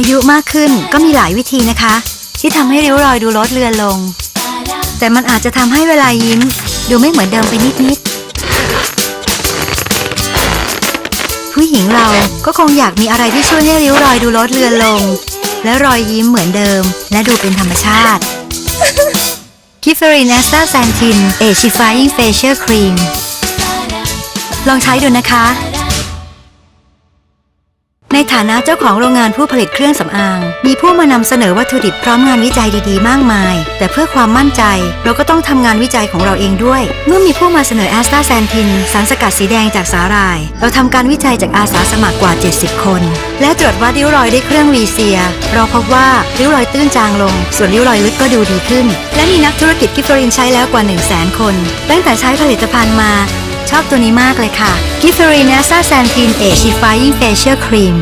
อายุมากขึ้นก็มีหลายวิธีนะคะ ที่ทำให้ริ้วรอยดูลดเลือนลง แต่มันอาจจะทำให้เวลายิ้ม ดูไม่เหมือนเดิมไปนิดๆผู้หญิงเราก็คงอยากมีอะไรที่ช่วยให้ริ้วรอยดูลดเลือนลง และรอยยิ้มเหมือนเดิม และดูเป็นธรรมชาติคิฟเฟอรีนแอสตาแซนทินเอชิฟาย i งเฟเชียลครีมลองใช้ดูนะคะ ในฐานะเจ้าของโรงงานผู้ผลิตเครื่องสำอาง มีผู้มานำเสนอวัตถุดิบพร้อมงานวิจัยดีๆ มากมาย แต่เพื่อความมั่นใจ เราก็ต้องทำงานวิจัยของเราเองด้วย เมื่อมีผู้มาเสนอแอสตาแซนทินสารสกัดสีแดงจากสาหร่าย เราทำการวิจัยจากอาสาสมัครกว่า 70 คน และตรวจวัดริ้วรอยด้วยเครื่องวีเซีย เราพบว่าริ้วรอยตื้นจางลง ส่วนริ้วรอยลึกก็ดูดีขึ้น และมีนักธุรกิจกิฟเฟรินใช้แล้วกว่า 1 0 0 0 0แสนคน ตั้งแต่ใช้ผลิตภัณฑ์มา ชอบตัวนี้มากเลยค่ะ g i f f e r i n a s a s a n t i n Age Defying Facial Cream